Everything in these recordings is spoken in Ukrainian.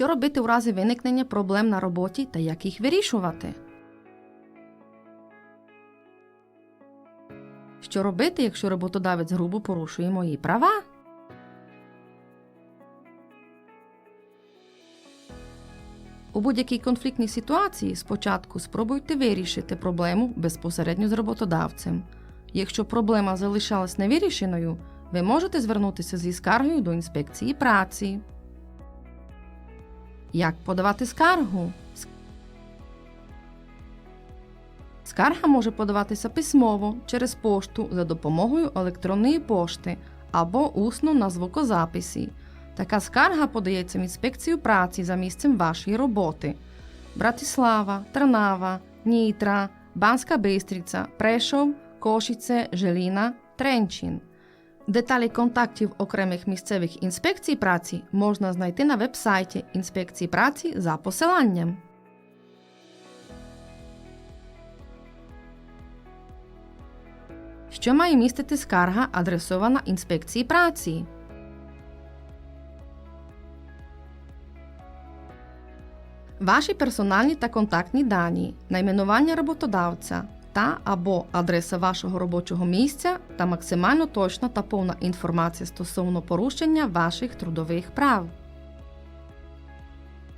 Що робити у разі виникнення проблем на роботі та як їх вирішувати? Що робити, якщо роботодавець грубо порушує мої права? У будь-якій конфліктній ситуації спочатку спробуйте вирішити проблему безпосередньо з роботодавцем. Якщо проблема залишалась невирішеною, ви можете звернутися зі скаргою до інспекції праці. Як подавати скаргу? Ск- Скарга може подаватися письмово через пошту за допомогою електронної пошти або усно на звукозаписі. Така скарга подається в інспекцію праці за місцем вашої роботи. Братислава, Трнава, Нітра, Банська Бистриця, Прешов, Кошице, Желіна, Тренчин. Деталі контактів окремих місцевих інспекцій праці можна знайти на вебсайті інспекції праці за посиланням. Що має містити скарга, адресована інспекції праці? Ваші персональні та контактні дані, найменування роботодавця та або адреса вашого робочого місця та максимально точна та повна інформація стосовно порушення ваших трудових прав.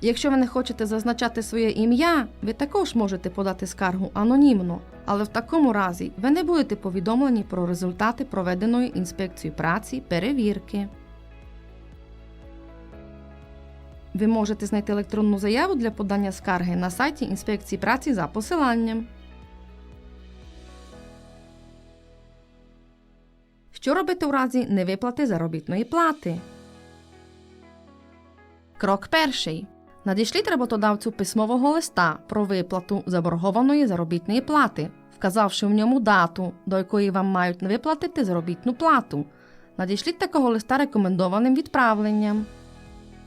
Якщо ви не хочете зазначати своє ім'я, ви також можете подати скаргу анонімно, але в такому разі ви не будете повідомлені про результати проведеної інспекцією праці перевірки. Ви можете знайти електронну заяву для подання скарги на сайті інспекції праці за посиланням. Що робити у разі невиплати заробітної плати? Крок перший. Надішліть роботодавцю письмового листа про виплату заборгованої заробітної плати, вказавши в ньому дату, до якої вам мають виплатити заробітну плату. Надішліть такого листа рекомендованим відправленням.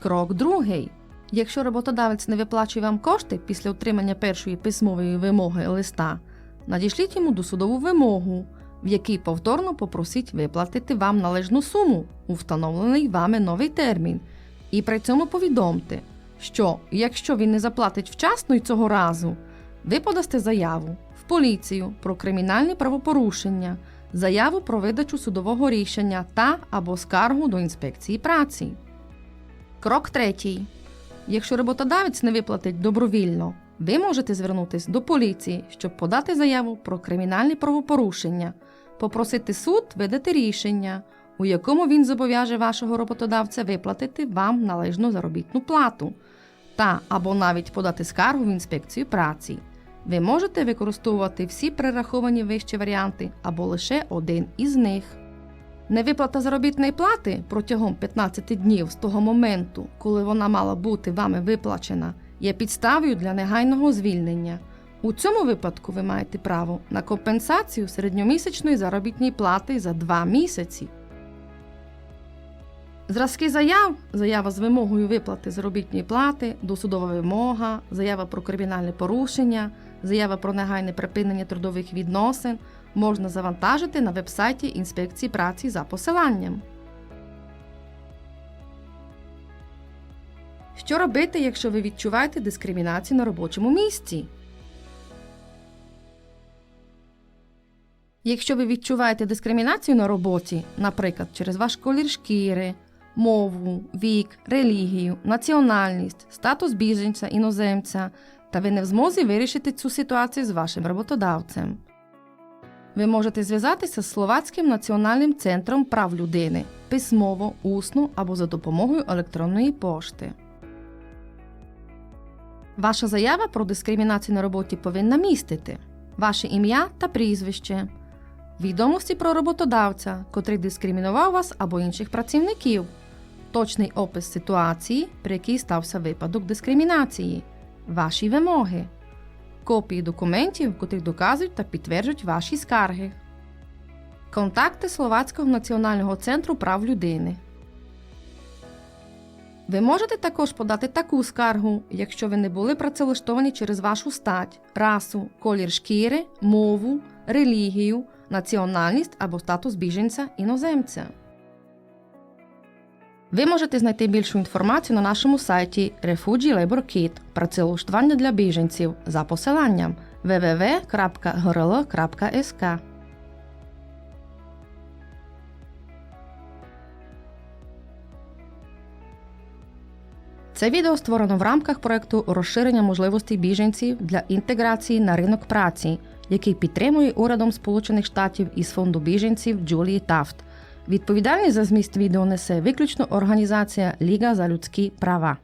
Крок другий. Якщо роботодавець не виплачує вам кошти після отримання першої письмової вимоги листа, надішліть йому досудову вимогу, в якій повторно попросіть виплатити вам належну суму у встановлений вами новий термін, і при цьому повідомте, що якщо він не заплатить вчасно й цього разу, ви подасте заяву в поліцію про кримінальні правопорушення, заяву про видачу судового рішення та або скаргу до інспекції праці. Крок третій. Якщо роботодавець не виплатить добровільно, ви можете звернутися до поліції, щоб подати заяву про кримінальні правопорушення, попросити суд видати рішення, у якому він зобов'яже вашого роботодавця виплатити вам належну заробітну плату, та або навіть подати скаргу в інспекцію праці. Ви можете використовувати всі перераховані вище варіанти або лише один із них. Невиплата заробітної плати протягом 15 днів з того моменту, коли вона мала бути вами виплачена, є підставою для негайного звільнення. У цьому випадку ви маєте право на компенсацію середньомісячної заробітної плати за 2 місяці. Зразки заяв, заява з вимогою виплати заробітної плати, досудова вимога, заява про кримінальне порушення, заява про негайне припинення трудових відносин можна завантажити на вебсайті інспекції праці за посиланням. Що робити, якщо ви відчуваєте дискримінацію на робочому місці? Якщо ви відчуваєте дискримінацію на роботі, наприклад, через ваш колір шкіри, мову, вік, релігію, національність, статус біженця, іноземця, та ви не в змозі вирішити цю ситуацію з вашим роботодавцем. Ви можете зв'язатися з Словацьким національним центром прав людини письмово, усно або за допомогою електронної пошти. Ваша заява про дискримінацію на роботі повинна містити ваше ім'я та прізвище, відомості про роботодавця, котрий дискримінував вас або інших працівників, точний опис ситуації, при якій стався випадок дискримінації, ваші вимоги, копії документів, котрі доказують та підтверджують ваші скарги, контакти Словацького національного центру прав людини. Ви можете також подати таку скаргу, якщо ви не були працевлаштовані через вашу стать, расу, колір шкіри, мову, релігію, національність або статус біженця іноземця. Ви можете знайти більшу інформацію на нашому сайті Refugee Labor Kit про працевлаштування для біженців за посиланням www.grl.sk. Це відео створено в рамках проекту розширення можливостей біженців для інтеграції на ринок праці, який підтримує урядом Сполучених Штатів із фонду біженців Джулії Тафт. Відповідальність за зміст відео несе виключно організація Ліга за людські права.